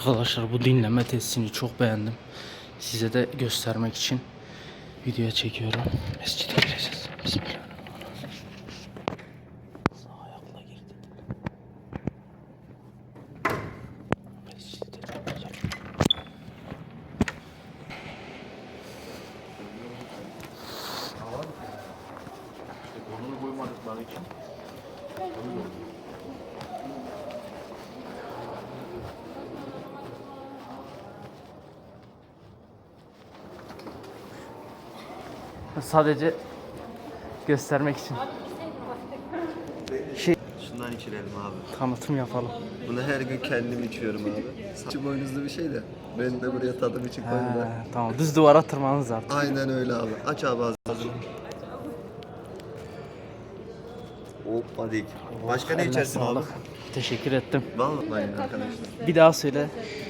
Arkadaşlar bu dinleme testini çok beğendim. Size de göstermek için videoya çekiyorum. Mescide gireceğiz. Bismillahirrahmanirrahim. Sağ ayakla girdik. Mescide gireceğim. Burnunu koymadıkları için. Sadece göstermek için. Şey Şundan içirelim abi. tanıtım yapalım. Bunu her gün kendim içiyorum abi. Saçı boynuzlu bir şey de. Ben de buraya tadım için koydum. He, tamam düz duvara tırmanırız artık. Aynen öyle abi. Aç abi ağzını. Hoppa dik. Başka ne Eline içersin abi? sağlık. Teşekkür ettim. Vallahi arkadaşlar. Bir daha söyle.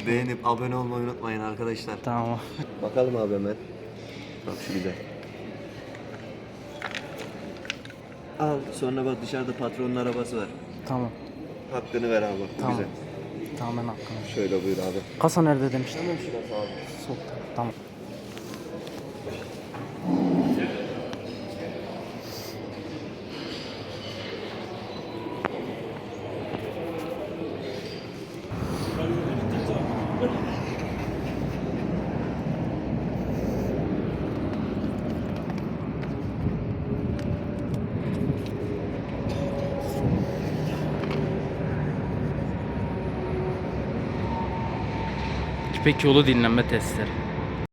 Beğenip abone olmayı unutmayın arkadaşlar. Tamam. Bakalım abi hemen. Bak şu güzel. Al sonra bak dışarıda patronun arabası var. Tamam. Hakkını ver abi bak bu Tamam. güzel. Tamam ben hakkım. Şöyle buyur abi. Kasa nerede demiştin? Hemen şurası abi. Sol. Tamam. İpek yolu dinlenme testleri.